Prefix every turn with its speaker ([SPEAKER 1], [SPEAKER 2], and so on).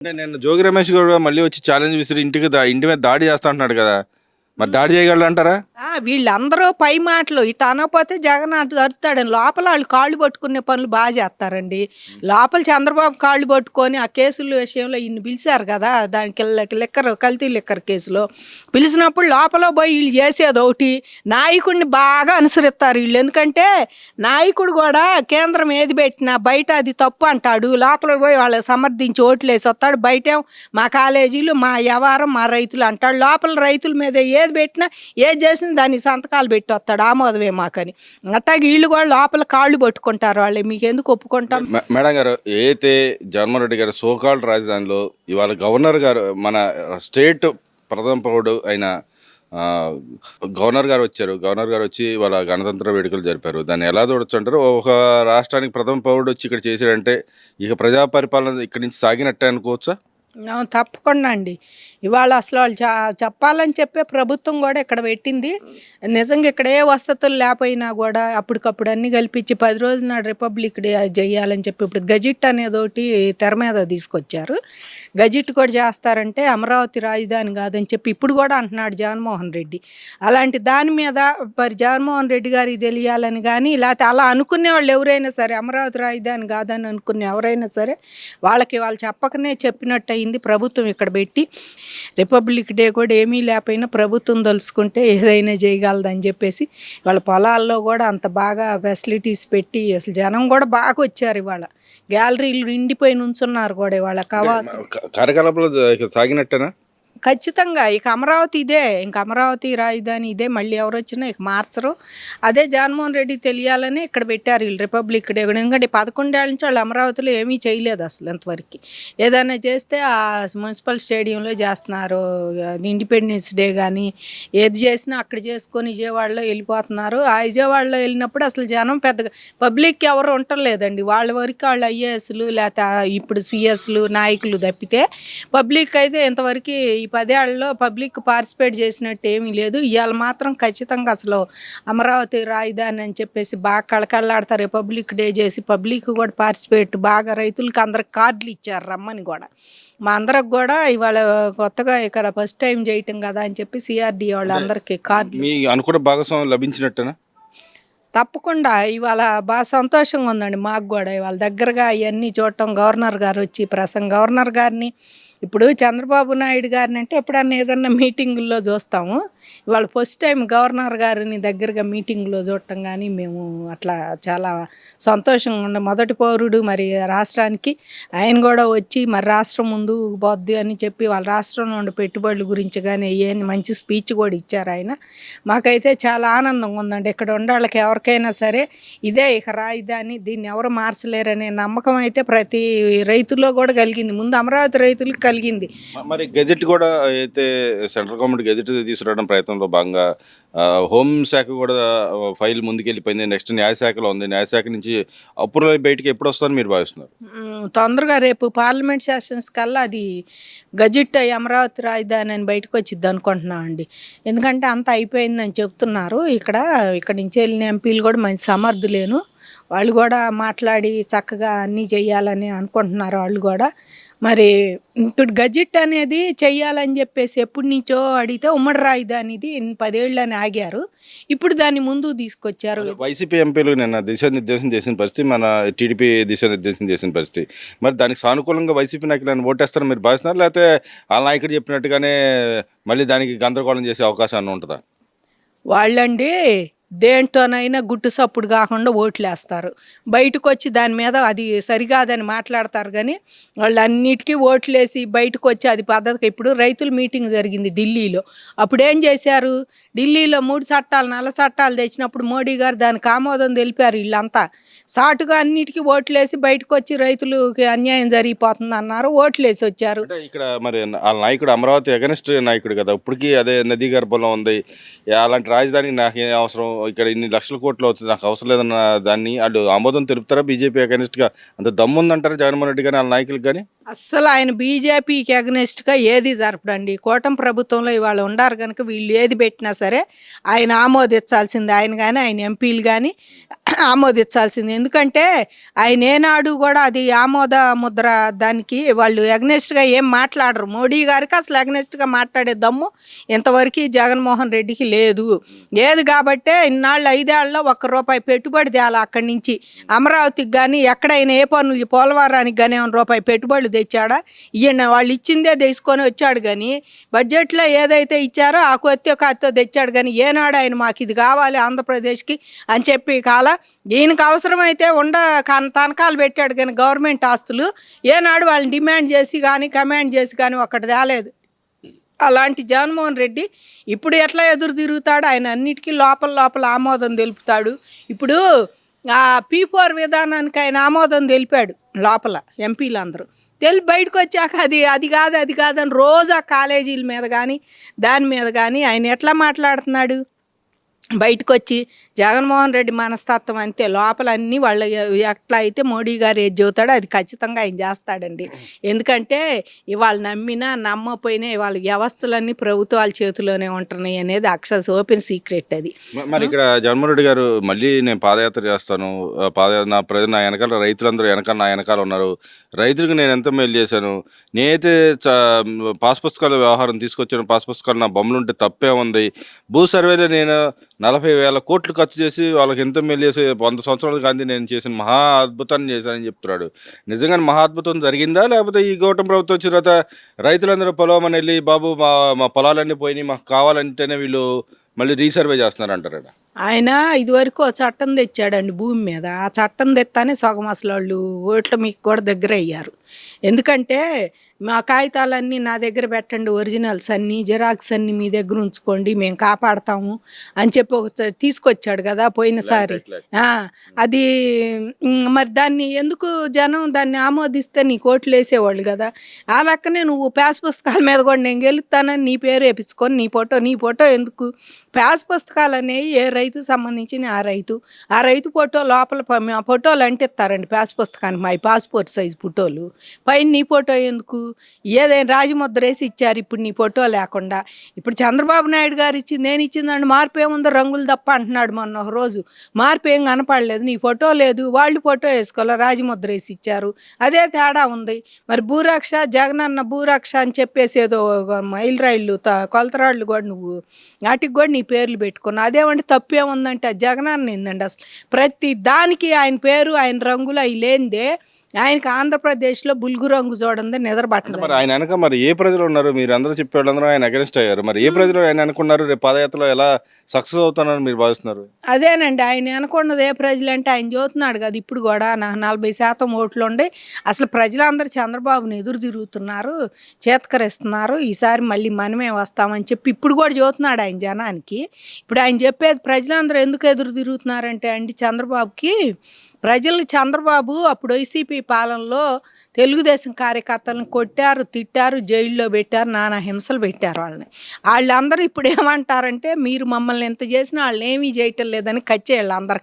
[SPEAKER 1] అంటే నేను జోగి రమేష్ కూడా మళ్ళీ వచ్చి ఛాలెంజ్ విసిరి ఇంటికి దా- ఇంటి మీద దాడి చేస్తా అంటున్నాడు కదా. మరి దాడి చేయగలరు అంటారా
[SPEAKER 2] ఆ, వీళ్ళందరూ పై మాటలు. ఇటు అనకపోతే జగన్ అటు దొరుకుతాడని లోపల వాళ్ళు కాళ్ళు పట్టుకునే పనులు బాగా చేస్తారండి. లోపల చంద్రబాబు కాళ్ళు పట్టుకొని ఆ కేసుల విషయంలో ఇన్ని పిలిచారు కదా దానికి లిక్కర్ కల్తీ లిక్కర్ కేసులో. పిలిచినప్పుడు లోపల పోయి వీళ్ళు చేసేది ఒకటి నాయకుడిని బాగా అనుసరిస్తారు వీళ్ళు. ఎందుకంటే నాయకుడు కూడా కేంద్రం ఏది పెట్టినా బయట అది తప్పు అంటాడు. లోపల పోయి వాళ్ళకి సమర్థించి ఓట్లు వేసి వస్తాడు. బయట మా కాలేజీలు మా వ్యవహారం మా రైతులు అంటాడు. లోపల రైతుల మీద ఏది పెట్టినా ఏది చేసినా దాన్ని సంతకాలు పెట్టి వస్తాడు. ఆమోదమే మాకని. అట్టాగే వీళ్ళు కూడా లోపల కాళ్ళు పట్టుకుంటారు వాళ్ళు. మీకు ఎందుకు ఒప్పుకుంటాం
[SPEAKER 1] మేడం గారు ఏదైతే జగన్మోహన్ రెడ్డి గారు సోకాల్డ్ రాజధానిలో ఇవాళ గవర్నర్ గారు మన స్టేట్ ప్రథమ పౌరుడు అయిన గవర్నర్ గారు వచ్చారు. గవర్నర్ గారు వచ్చి వాళ్ళ గణతంత్ర వేడుకలు జరిపారు. దాన్ని ఎలా చూడొచ్చు అంటారు? ఒక రాష్ట్రానికి ప్రథమ పౌరుడు వచ్చి ఇక్కడ చేశారంటే ఇక ప్రజా పరిపాలన ఇక్కడి నుంచి సాగినట్టే అనుకోవచ్చా?
[SPEAKER 2] తప్పకుండా అండి. ఇవాళ అసలు వాళ్ళు చా- చెప్పాలని చెప్పే ప్రభుత్వం కూడా ఇక్కడ పెట్టింది. నిజంగా ఇక్కడ ఏ వసతులు లేకపోయినా కూడా అప్పటికప్పుడు అన్ని కల్పించి పది రోజుల నాడు రిపబ్లిక్ డే చేయాలని చెప్పి ఇప్పుడు గజిట్ అనేది ఒకటి తెర మీద తీసుకొచ్చారు. గజిట్ కూడా చేస్తారంటే అమరావతి రాజధాని కాదని చెప్పి ఇప్పుడు కూడా అంటున్నాడు జగన్మోహన్ రెడ్డి. అలాంటి దాని మీద మరి జగన్మోహన్ రెడ్డి గారికి తెలియాలని కానీ లేకపోతే అలా అనుకునే వాళ్ళు ఎవరైనా సరే అమరావతి రాజధాని కాదని అనుకునే ఎవరైనా సరే వాళ్ళకి వాళ్ళు చెప్పకనే చెప్పినట్టు అయింది. ప్రభుత్వం ఇక్కడ పెట్టి రిపబ్లిక్ డే కూడా ఏమీ లేకపోయినా ప్రభుత్వం తలుసుకుంటే ఏదైనా చేయగలదని చెప్పేసి వాళ్ళ పొలాల్లో కూడా అంత బాగా ఫెసిలిటీస్ పెట్టి అసలు జనం కూడా బాగా వచ్చారు ఇవాళ. గ్యాలరీలు నిండిపోయి నుంచున్నారు కూడా ఇవాళ. కవా
[SPEAKER 1] క- కార్యకలాపాలు ఇక సాగినట్టేనా?
[SPEAKER 2] ఖచ్చితంగా ఇక అమరావతి ఇదే ఇంక అమరావతి రాజధాని ఇదే మళ్ళీ ఎవరు వచ్చినా ఇక మార్చరు. అదే జగన్మోహన్ రెడ్డి తెలియాలని ఇక్కడ పెట్టారు వీళ్ళు రిపబ్లిక్ డే కూడా ఎందుకంటే పదకొండేళ్ళ నుంచి వాళ్ళు అమరావతిలో ఏమీ చేయలేదు అసలు ఇంతవరకు ఏదైనా చేస్తే ఆ మున్సిపల్ స్టేడియంలో చేస్తున్నారు. ఇండిపెండెన్స్ డే కానీ ఏది చేసినా అక్కడ చేసుకొని విజయవాడలో వెళ్ళిపోతున్నారు. ఆ విజయవాడలో వెళ్ళినప్పుడు అసలు జనం పెద్దగా పబ్లిక్ ఎవరు ఉండలేదండి. వాళ్ళ వరకు వాళ్ళు ఐఏఎస్లు లేకపోతే ఇప్పుడు సిఎస్లు నాయకులు తప్పితే పబ్లిక్ అయితే ఇంతవరకు పదేళ్ళలో పబ్లిక్ పార్టిసిపేట్ చేసినట్టు ఏమీ లేదు. ఇవాళ మాత్రం ఖచ్చితంగా అసలు అమరావతి రాజధాని అని చెప్పేసి బాగా కళకళలాడతారు. రిపబ్లిక్ డే చేసి పబ్లిక్ కూడా పార్టిసిపేట్ బాగా రైతులకి అందరికి కార్డులు ఇచ్చారు రమ్మని కూడా. మా అందరికి కూడా ఇవాళ కొత్తగా ఇక్కడ ఫస్ట్ టైం చేయటం కదా అని చెప్పి సిఆర్డి వాళ్ళందరికీ కార్డులు.
[SPEAKER 1] మీ అనుకున్న భాగస్వామ్యం లభించినట్టేనా?
[SPEAKER 2] తప్పకుండా. ఇవాళ బాగా సంతోషంగా ఉందండి మాకు కూడా ఇవాళ దగ్గరగా అవన్నీ చూడటం గవర్నర్ గారు వచ్చి ప్రసంగ గవర్నర్ గారిని. ఇప్పుడు చంద్రబాబు నాయుడు గారిని అంటే ఎప్పుడన్నా ఏదన్నా మీటింగుల్లో చూస్తాము ఇవాళ ఫస్ట్ టైం గవర్నర్ గారిని దగ్గరగా మీటింగ్లో చూడటం కానీ మేము అట్లా చాలా సంతోషంగా ఉండే. మొదటి పౌరుడు మరి రాష్ట్రానికి ఆయన కూడా వచ్చి మరి రాష్ట్రం ముందు పోద్ది అని చెప్పి వాళ్ళ రాష్ట్రంలో ఉండే పెట్టుబడుల గురించి కానీ ఏ మంచి స్పీచ్ కూడా ఇచ్చారు ఆయన. మాకైతే చాలా ఆనందంగా ఉందండి. ఇక్కడ ఉండాళ్ళకి ఎవరికైనా సరే ఇదే ఇక రాయిదాని దీన్ని ఎవరు మార్చలేరనే నమ్మకం అయితే ప్రతి రైతుల్లో కూడా కలిగింది. ముందు అమరావతి రైతులకు కలిగింది.
[SPEAKER 1] మరి గెజెట్ కూడా అయితే సెంట్రల్ గవర్నమెంట్ గెజెట్ తీసుకురావడం ప్రయత్నంలో భాగంగా హోం శాఖ కూడా ఫైల్ ముందుకెళ్ళిపోయింది. నెక్స్ట్ న్యాయశాఖలో ఉంది. న్యాయశాఖ నుంచి అప్రూవల్ బయటికి ఎప్పుడు వస్తుందని మీరు భావిస్తున్నారు?
[SPEAKER 2] తొందరగా రేపు పార్లమెంట్ సెషన్స్ కల్లా అది గజిట్ అయ్యి అమరావతి రాజధాని అని బయటకు వచ్చింది అనుకుంటున్నాం అండి. ఎందుకంటే అంత అయిపోయిందని చెప్తున్నారు. ఇక్కడ ఇక్కడ నుంచి వెళ్ళిన ఎంపీలు కూడా మంచి సమర్థులేను. వాళ్ళు కూడా మాట్లాడి చక్కగా అన్నీ చేయాలని అనుకుంటున్నారు వాళ్ళు కూడా. మరి ఇప్పుడు గజిట్ అనేది చెయ్యాలని చెప్పేసి ఎప్పటి నుంచో అడిగితే ఉమ్మడి రాజధానిది ఇన్ని పదేళ్ళని ఆగారు. ఇప్పుడు దాన్ని ముందుకు తీసుకొచ్చారు.
[SPEAKER 1] వైసీపీ ఎంపీలు నిన్న దిశానిర్దేశం చేసిన పరిస్థితి మన టీడీపీ దిశానిర్దేశం చేసిన పరిస్థితి. మరి దానికి సానుకూలంగా వైసీపీ నాయకులు ఆయన ఓటేస్తారని మీరు భావిస్తున్నారు? లేకపోతే ఆ నాయకుడు చెప్పినట్టుగానే మళ్ళీ దానికి గందరగోళం చేసే అవకాశం ఉంటుందా?
[SPEAKER 2] వాళ్ళండి దేంటోనైనా గుట్టు సప్పుడు కాకుండా ఓట్లేస్తారు. బయటకు వచ్చి దాని మీద అది సరికాదని మాట్లాడతారు కానీ వాళ్ళు అన్నిటికీ ఓట్లేసి బయటకు వచ్చి అది పద్ధతికి ఇప్పుడు రైతుల మీటింగ్ జరిగింది ఢిల్లీలో. అప్పుడు ఏం చేశారు? ఢిల్లీలో మూడు చట్టాలు నల్ల చట్టాలు తెచ్చినప్పుడు మోడీ గారు దానికి ఆమోదం తెలిపారు వీళ్ళంతా. సాటుగా అన్నిటికీ ఓట్లేసి బయటకు వచ్చి రైతులకి అన్యాయం జరిగిపోతుంది అన్నారు ఓట్లేసి వచ్చారు.
[SPEAKER 1] ఇక్కడ మరి వాళ్ళ నాయకుడు అమరావతి అగనిస్ట్ నాయకుడు కదా ఇప్పటికీ అదే నదీ గర్భంలో ఉంది. అలాంటి రాజధానికి నాకు ఏం అవసరం? ఇక్కడ ఇన్ని లక్షల కోట్లు అవుతుంది నాకు అవసరం లేదన్న దాన్ని వాళ్ళు ఆమోదం తెలుపుతారా బీజేపీ అగనిస్ట్గా అంత దమ్ము ఉందంటారా జగన్మోహన్ రెడ్డి కానీ వాళ్ళ నాయకులకు కానీ
[SPEAKER 2] అస్సలు ఆయన బీజేపీకి అగ్నెస్ట్గా ఏది జరపడండి. కూటమి ప్రభుత్వంలో ఇవాళ ఉండారు కనుక వీళ్ళు ఏది పెట్టినా సరే ఆయన ఆమోదించాల్సింది. ఆయన కానీ ఆయన ఎంపీలు కానీ ఆమోదించాల్సింది. ఎందుకంటే ఆయన ఏనాడు కూడా అది ఆమోద ముద్ర దానికి వాళ్ళు అగ్నెస్ట్గా ఏం మాట్లాడరు. మోడీ గారికి అసలు అగ్నెస్ట్గా మాట్లాడే దమ్ము ఇంతవరకు జగన్మోహన్ రెడ్డికి లేదు. లేదు కాబట్టే ఇన్నాళ్ళు ఐదేళ్ళలో ఒక్క రూపాయి పెట్టుబడి తేాలి అక్కడి నుంచి. అమరావతికి కానీ ఎక్కడైనా ఏ పనులు పోలవరానికి కానీ ఏమైనా రూపాయి పెట్టుబడులు తెచ్చాడా? ఈయన వాళ్ళు ఇచ్చిందే తీసుకొని వచ్చాడు కానీ బడ్జెట్లో ఏదైతే ఇచ్చారో ఆ కొత్త కాతో తెచ్చాడు కానీ ఏనాడు ఆయన మాకు ఇది కావాలి ఆంధ్రప్రదేశ్కి అని చెప్పి కాల ఈయనకు అవసరమైతే ఉండ కన్- తనఖాలు పెట్టాడు కానీ గవర్నమెంట్ ఆస్తులు. ఏనాడు వాళ్ళని డిమాండ్ చేసి కానీ కమాండ్ చేసి కానీ ఒక్కటి తేలేదు. అలాంటి జగన్మోహన్ రెడ్డి ఇప్పుడు ఎట్లా ఎదురు తిరుగుతాడు? ఆయన అన్నిటికీ లోపల లోపల ఆమోదం తెలుపుతాడు. ఇప్పుడు ఆ పీ ఫోర్ విధానానికి ఆయన ఆమోదం తెలిపాడు లోపల ఎంపీలు అందరూ తెలిపి బయటకు వచ్చాక అది అది కాదు అది కాదని రోజు ఆ కాలేజీల మీద కానీ దాని మీద కానీ ఆయన ఎట్లా మాట్లాడుతున్నాడు? బయటకు వచ్చి జగన్మోహన్ రెడ్డి మనస్తత్వం అంతే లోపల అన్నీ వాళ్ళ ఎట్లా అయితే మోడీ గారు ఏది చెబుతాడో అది ఖచ్చితంగా ఆయన చేస్తాడండి. ఎందుకంటే ఇవాళ నమ్మినా నమ్మపోయినా ఇవాళ వ్యవస్థలన్నీ ప్రభుత్వాల చేతిలోనే ఉంటున్నాయి అనేది అక్షర ఓపెన్ సీక్రెట్ అది.
[SPEAKER 1] మరి ఇక్కడ జగన్మోహన్ రెడ్డి గారు మళ్ళీ నేను పాదయాత్ర చేస్తాను. పాదయాత్ర నా ప్రజలు నా వెనకాల రైతులందరూ వెనకాల నా వెనకాల ఉన్నారు. రైతులకు నేను ఎంత మేలు చేశాను? నేనైతే పాస్ పుస్తకాల వ్యవహారం తీసుకొచ్చాను. పాస్ పుస్తకాలు నా బొమ్మలు ఉంటే తప్పే ఉంది. భూ సర్వేలో నేను నలభై వేల కోట్లు ఖర్చు చేసి వాళ్ళకి ఎంత మేలు చేసి వంద సంవత్సరాల గాంధీ నేను చేసిన మహా అద్భుతాన్ని చేశానని చెప్తున్నాడు. నిజంగానే మహా అద్భుతం జరిగిందా? లేకపోతే ఈ గౌటం ప్రభుత్వం వచ్చిన తర్వాత రైతులందరూ పొలమని వెళ్ళి బాబు మా మా పొలాలన్నీ పోయినాయి మాకు కావాలంటేనే వీళ్ళు మళ్ళీ రీసర్వే చేస్తున్నారు అంటారు
[SPEAKER 2] ఆయన ఇదివరకు ఓ చట్టం తెచ్చాడండి భూమి మీద. ఆ చట్టం తెస్తానే సగం అసలు వాళ్ళు ఓట్లు మీకు కూడా దగ్గర అయ్యారు. ఎందుకంటే మా కాగితాలన్నీ నా దగ్గర పెట్టండి ఒరిజినల్స్ అన్నీ జిరాక్స్ అన్నీ మీ దగ్గర ఉంచుకోండి మేము కాపాడతాము అని చెప్పి ఒక తీసుకొచ్చాడు కదా పోయినసారి ఆ, అది మరి దాన్ని ఎందుకు జనం దాన్ని ఆమోదిస్తే నీ కోట్లు వేసేవాళ్ళు కదా. ఆ లెక్కనే నువ్వు ప్యాస్ పుస్తకాల మీద కూడా నేను గెలుస్తానని నీ పేరు వేపించుకొని నీ ఫోటో నీ ఫోటో ఎందుకు? ప్యాస్ పుస్తకాలు అనేవి ఏ రైతు సంబంధించిన ఆ రైతు ఆ రైతు ఫోటో లోపల మా ఫోటోలు అంటిస్తారండి పాస్ పుస్తకానికి మా పాస్పోర్ట్ సైజ్ ఫోటోలు. పైన నీ ఫోటో ఎందుకు? ఏదైనా రాజముద్ర వేసి ఇచ్చారు ఇప్పుడు నీ ఫోటో లేకుండా. ఇప్పుడు చంద్రబాబు నాయుడు గారు ఇచ్చింది నేను ఇచ్చిందండి మార్పు ఏముందో రంగులు తప్ప అంటున్నాడు మొన్న ఒక రోజు. మార్పు ఏం కనపడలేదు నీ ఫోటో లేదు వాళ్ళు ఫోటో వేసుకోవాలి రాజముద్ర వేసి ఇచ్చారు. అదే తేడా ఉంది. మరి భూరక్ష జగనన్న భూరక్ష అని చెప్పేసి ఏదో మైల్ రైళ్ళు త- కొలతరాళ్ళు కూడా నువ్వు వాటికి కూడా నీ పేర్లు పెట్టుకున్నావు. అదేమంటే తప్పు ఏముందంటే ఆ జగనన్న ఏందండి అసలు? ప్రతి దానికి ఆయన పేరు ఆయన రంగులు అవి లేనిదే ఆయనకి ఆంధ్రప్రదేశ్లో బుల్గు రంగు చూడండి నిద్రపట్టదు
[SPEAKER 1] మరి ఆయన వెనక మరి ఏ ప్రజలు ఉన్నారు? మీరు అందరూ చెప్పే వాళ్ళందరూ ఆయన అగెన్స్ట్ అయ్యారు. మరి ఏ ప్రజలు ఆయన అనుకున్నారు? రేపు పాదయాత్రలో ఎలా సక్సెస్ అవుతున్నారని మీరు భావిస్తున్నారు?
[SPEAKER 2] అదేనండి ఆయన అనుకున్నది ఏ ప్రజలు అంటే ఆయన చూస్తున్నాడు కదా ఇప్పుడు కూడా నాకు నలభై శాతం ఓట్లు ఉండి అసలు ప్రజలందరూ చంద్రబాబుని ఎదురు తిరుగుతున్నారు చేతకరిస్తున్నారు ఈసారి మళ్ళీ మనమే వస్తామని చెప్పి ఇప్పుడు కూడా చూస్తున్నాడు ఆయన జనానికి. ఇప్పుడు ఆయన చెప్పేది ప్రజలందరూ ఎందుకు ఎదురు తిరుగుతున్నారంటే అండి చంద్రబాబుకి ప్రజలు చంద్రబాబు అప్పుడు వైసీపీ పాలనలో తెలుగుదేశం కార్యకర్తలను కొట్టారు తిట్టారు జైల్లో పెట్టారు నానా హింసలు పెట్టారు వాళ్ళని. వాళ్ళందరూ ఇప్పుడు ఏమంటారంటే మీరు మమ్మల్ని ఎంత చేసినా వాళ్ళు ఏమీ చేయటం లేదని కచ్చే వాళ్ళందరికీ